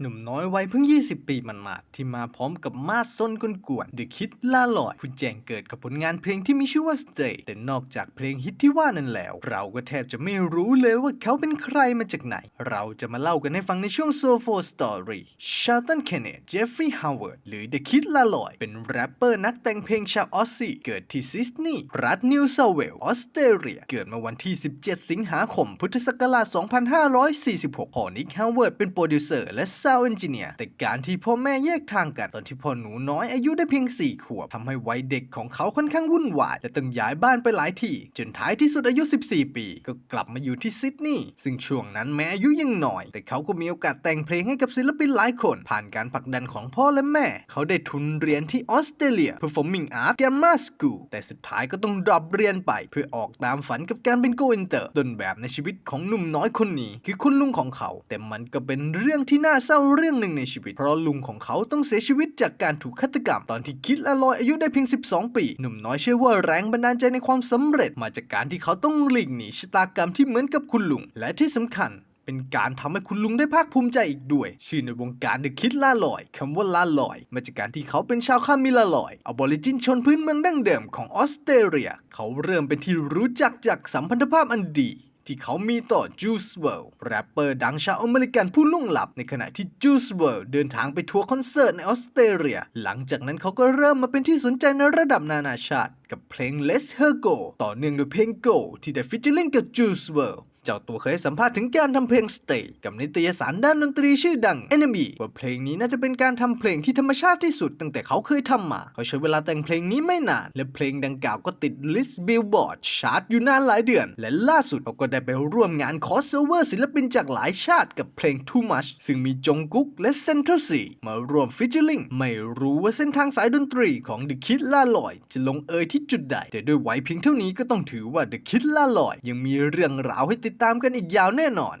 หนุ่มน้อยวัยเพิ่ง 20 ปีมันมาดที่มาพร้อมกับมาสซนกวนๆ The Kid ล่าลอยผู้แจงเกิดกับผลงานเพลงที่มีชื่อว่า Stay แต่นอกจากเพลงฮิตที่ว่านั้นแล้ว เราก็แทบจะไม่รู้เลยว่าเขาเป็นใครมาจากไหน เราจะมาเล่ากันให้ฟังในช่วง So f o Story Shelton Kenneth Jeffrey Howard หรือ The Kid ล่าลอย เป็นแรปเปอร์นักแต่งเพลงชาวออสซี่เกิดที่ซิดนีย์รัฐนิวเซาเวลออสเตรเลีย เกิดมาวันที่ 17 สิงหาคมพุทธศักราช 2546พ่อนิกฮาวเวิร์ดเป็นโปรดิวเซอร์และซาวเอนจิเนียร์แต่การที่พ่อแม่แยกทางกันตอนที่พ่อหนูน้อยอายุได้เพียง 4 ขวบทำให้วัยเด็กของเขาค่อนข้างวุ่นวายและต้องย้ายบ้านไปหลายที่จนท้ายที่สุดอายุ 14 ปี ก็กลับมาอยู่ที่ซิดนีย์ซึ่งช่วงนั้นแม้อายุยังน้อย แต่เขาก็มีโอกาสแต่งเพลงให้กับศิลปินหลายคน ผ่านการผลักดันของพ่อและแม่ เขาได้ทุนเรียนที่ออสเตรเลีย Performing Arts Grammar School แต่สุดท้ายก็ต้องดรอปเรียนไป เพื่อออกตามฝันกับการเป็นโกอินเตอร์ต้นแบบในชีวิตของหนุ่มน้อยคนนี้ คือคุณลุงของเขา แต่มันก็เป็นเรื่องที่น่าเศร้าเรื่องหนึ่งในชีวิต เพราะลุงของเขาต้องเสียชีวิตจากการถูกฆาตกรรมตอนที่คิดและลอยอายุได้เพียง 12 ปี หนุ่มน้อยเชื่อว่าแรงบันดาลใจในความสำเร็จมาจากการที่เขาต้องหลีกหนีชะตากรรมที่เหมือนกับคุณลุง และที่สำคัญเป็นการทำให้คุณลุงได้ภาคภูมิใจอีกด้วย ชื่อในวงการเดอะคิดล่าลอยคำว่าล่าลอย มาจากการที่เขาเป็นชาวคามิลาลอยอบอริจินชนพื้นเมืองดั้งเดิมของออสเตรเลีย เขาเริ่มเป็นที่รู้จักจากสัมพันธภาพอันดี ที่เขามีต่อ Juice Wrld แรปเปอร์ดังชาวอเมริกันผู้ล่วงลับ ในขณะที่ Juice Wrld เดินทางไปทัวร์คอนเสิร์ตในออสเตรเลีย หลังจากนั้นเขาก็เริ่มมาเป็นที่สนใจในระดับนานาชาติ กับเพลง Let's Her Go ต่อเนื่องด้วยเพลง Go ที่ได้ฟิชเชอร์ลิงกับ Juice Wrld เจ้าตัวเคยสัมภาษณ์ถึงการทำเพลง Stay กับนิตยสารด้านดนตรีชื่อดัง Enemy ว่าเพลงนี้น่าจะเป็นการทำเพลงที่ธรรมชาติที่สุดตั้งแต่เขาเคยทำมา เขาใช้เวลาแต่งเพลงนี้ไม่นาน และเพลงดังกล่าวก็ติดลิสต์บิลบอร์ดชาร์ตอยู่นานหลายเดือน และล่าสุดเขาก็ได้ไปร่วมงานคอสเซเวอร์ศิลปินจากหลายชาติกับเพลง Too Much ซึ่งมีจงกุ๊กและเซนเทอร์ซีมาร่วมฟิชเชอร์ลิงไม่รู้ว่าเส้นทางสายดนตรีของ The Kid ล่าลอย จะลงเอยที่จุดใดแต่ด้วยวัยเพียงเท่านี้ก็ต้องถือว่า The Kid ล่าลอย ยังมีเรื่องราวให้ติดตามกันอีกยาวแน่นอน